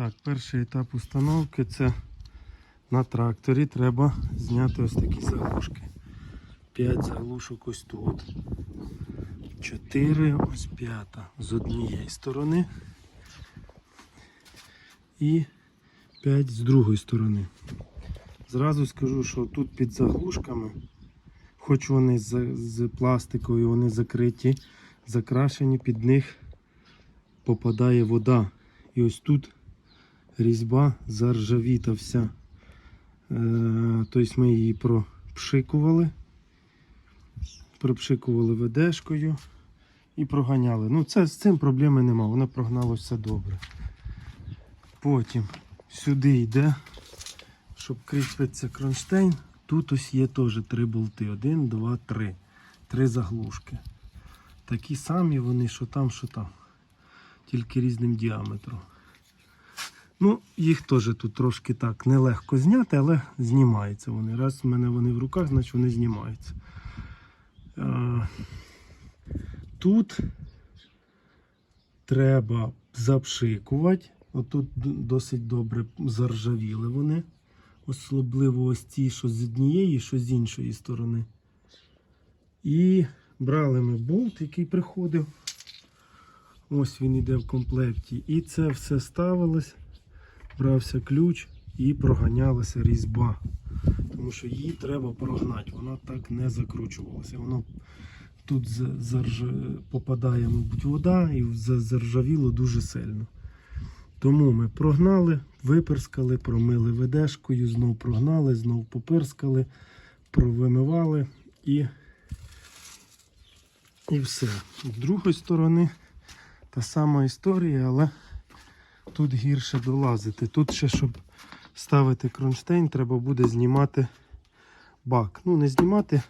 Так, перший етап установки це на тракторі треба зняти ось такі заглушки. 5 заглушок ось тут. 4, ось п'ята з однієї сторони. І 5 з другої сторони. Зразу скажу, що тут під заглушками, хоч вони з, з пластиковою, вони закриті, закрашені, під них попадає вода. І ось тут різьба заржавіта вся. Е, тобто ми її пропшикували, пропшикували ведешкою і проганяли. Ну, це, з цим проблеми нема, воно прогнало все добре. Потім сюди йде, щоб кріпиться кронштейн. Тут ось є теж три болти. Один, два, три. Три заглушки. Такі самі вони, що там, що там. Тільки різним діаметром. Ну, їх теж тут трошки так нелегко зняти, але знімаються вони. Раз в мене вони в руках, значить вони знімаються. Тут треба запшикувати. Отут досить добре заржавіли вони. Особливо ось ці, що з однієї, що з іншої сторони. І брали ми болт, який приходив. Ось він іде в комплекті. І це все ставилось, брався ключ і проганялася різьба. Тому що її треба прогнати, вона так не закручувалася. Воно тут зарж- попадає, мабуть, вода і заржавіло дуже сильно. Тому ми прогнали, виперскали, промили ведешкою, знов прогнали, знов попирскали, провимивали і, і все. З другої сторони та сама історія, але тут гірше долазити. Тут ще, щоб ставити кронштейн, треба буде знімати бак. Ну, не знімати,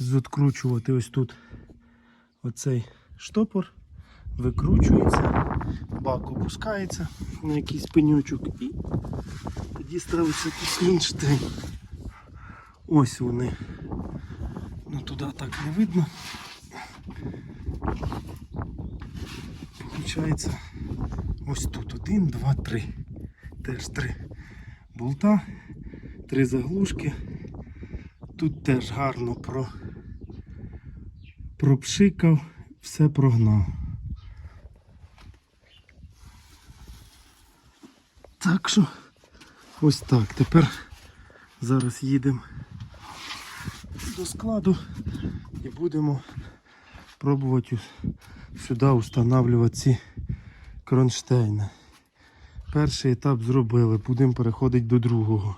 відкручувати ось тут оцей штопор, викручується, бак опускається на якийсь пенючок і тоді ставиться тут кронштейн. Ось вони. Ну туди так не видно. Получається ось тут один, два, три. Теж три болта, три заглушки. Тут теж гарно про... пропшикав, все прогнав. Так що ось так. Тепер зараз їдемо до складу і будемо пробувати сюди встановлювати ці кронштейни. Перший етап зробили, будемо переходити до другого.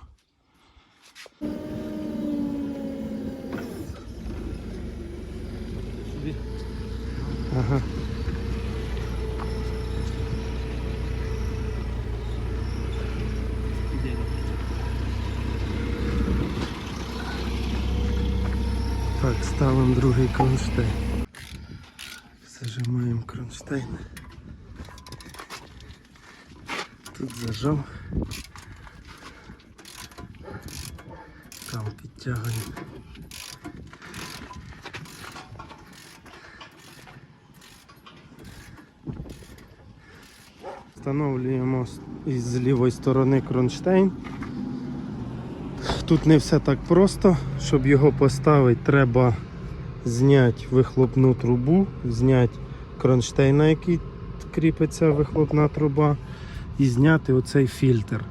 Ага. Так, ставимо другий кронштейн. Зажимаємо кронштейн. Тут зажав. Там підтягуємо. Встановлюємо із лівої сторони кронштейн. Тут не все так просто. Щоб його поставити, треба зняти вихлопну трубу, зняти кронштейн, на який кріпиться вихлопна труба, і зняти оцей фільтр.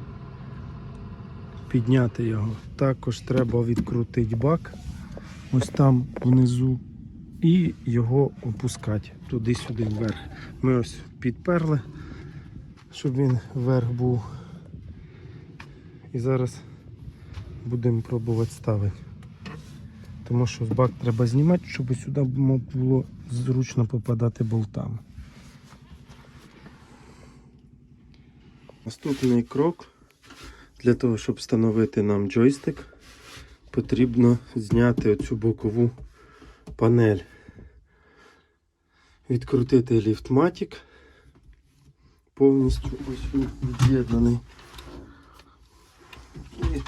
Підняти його. Також треба відкрутити бак, ось там внизу, і його опускати туди-сюди вверх. Ми ось підперли, щоб він вверх був. І зараз будемо пробувати ставити. Тому що бак треба знімати, щоб сюди було зручно попадати болтами. Наступний крок для того, щоб встановити нам джойстик, потрібно зняти оцю бокову панель. Відкрутити ліфтматик. Повністю ось він від'єднаний. І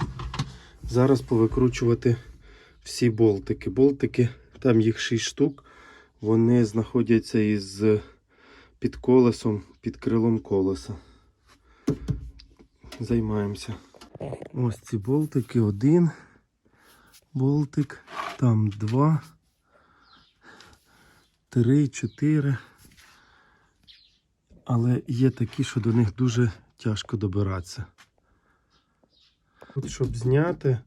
зараз повикручувати всі болтики. Болтики, там їх 6 штук. Вони знаходяться із під колесом, під крилом колеса. Займаємося. Ось ці болтики. Один болтик, там два, три, чотири. Але є такі, що до них дуже тяжко добиратися. От щоб зняти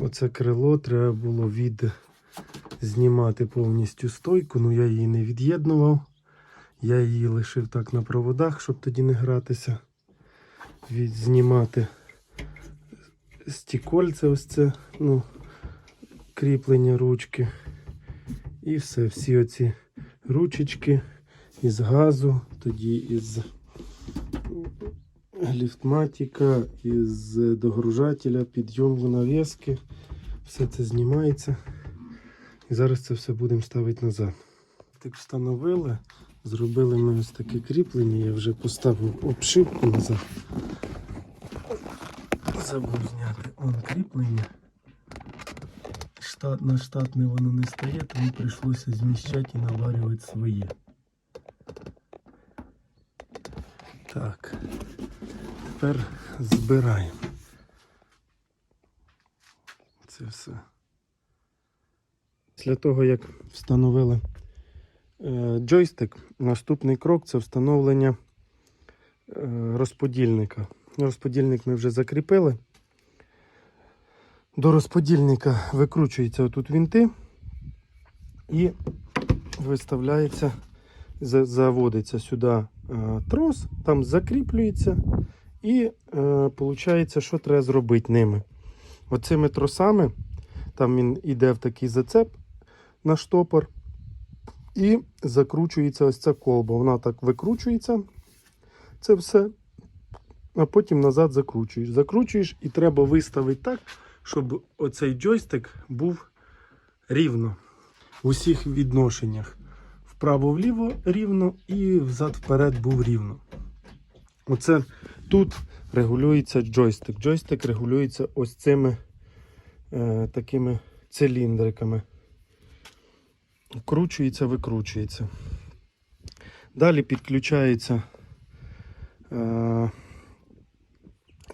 оце крило, треба було від знімати повністю стойку, ну я її не від'єднував. Я її лишив так на проводах, щоб тоді не гратися. Від знімати стікольце, ось це, ну, кріплення ручки. І все, всі оці ручечки із газу, тоді із ліфтматика, із догружателя, підйому навіски. Все це знімається. І зараз це все будемо ставити назад. Так встановили, зробили ми ось таке кріплення, я вже поставив обшивку назад. Забув зняти он кріплення. Штат, на штатне воно не стає, тому прийшлося зміщати і наварювати своє. Так, тепер збираємо. Це все. Після того, як встановили е, джойстик, наступний крок це встановлення е, розподільника. Розподільник ми вже закріпили. До розподільника викручуються отут вінти і виставляється, заводиться сюди е, трос, там закріплюється і виходить, що треба зробити ними. Оцими тросами, там він йде в такий зацеп на штопор, і закручується ось ця колба. Вона так викручується, це все, а потім назад закручуєш. Закручуєш і треба виставити так, щоб оцей джойстик був рівно в усіх відношеннях. Вправо-вліво рівно і взад-вперед був рівно. Оце тут регулюється джойстик. Джойстик регулюється ось цими е, такими циліндриками. Вкручується, викручується. Далі підключається е,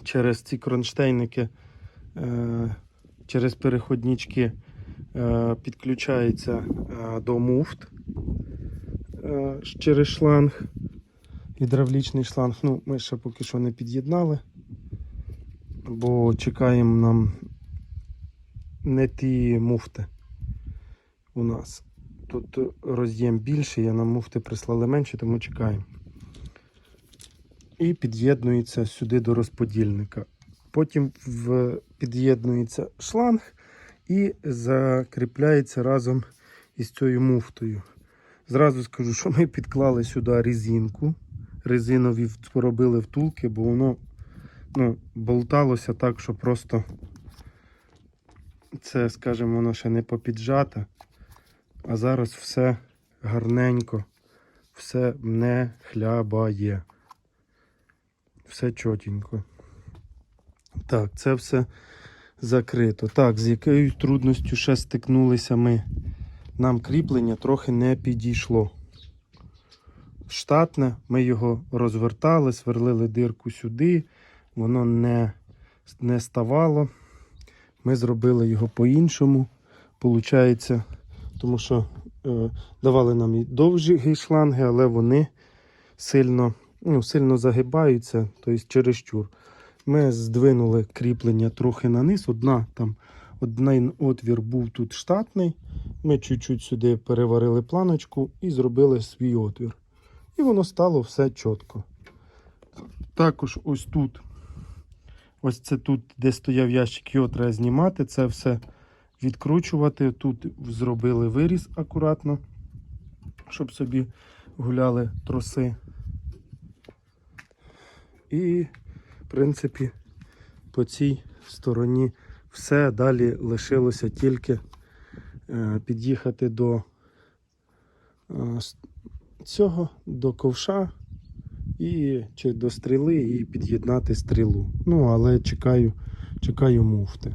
через ці кронштейники, е, через переходнички е, підключається е, до муфт через шланг, гідравлічний шланг. Ну, ми ще поки що не під'єднали, бо чекаємо нам не ті муфти у нас. Тут роз'єм більший, а нам муфти прислали менше, тому чекаємо. І під'єднується сюди до розподільника. Потім в, під'єднується шланг і закріпляється разом із цією муфтою. Зразу скажу, що ми підклали сюди резинку. Резинові поробили втулки, бо воно ну, болталося так, що просто це, скажімо, воно ще не попіджате. А зараз все гарненько, все не хлябає. Все чотенько. Так, це все закрито. Так, з якою трудністю ще стикнулися ми. Нам кріплення трохи не підійшло. Штатне, ми його розвертали, сверлили дирку сюди, воно не, не ставало. Ми зробили його по-іншому. Получається, тому що е, давали нам і довжі шланги, але вони сильно, ну, сильно загибаються, тобто чересчур. Ми здвинули кріплення трохи на низ. Один отвір був тут штатний. Ми чуть-чуть сюди переварили планочку і зробили свій отвір. І воно стало все чітко. Також ось тут, ось це тут, де стояв ящик, його треба знімати. Це все відкручувати. Тут зробили виріз акуратно, щоб собі гуляли троси. І, в принципі, по цій стороні все. Далі лишилося тільки е, під'їхати до е, цього, до ковша і чи до стріли і під'єднати стрілу. Ну, але чекаю, чекаю муфти.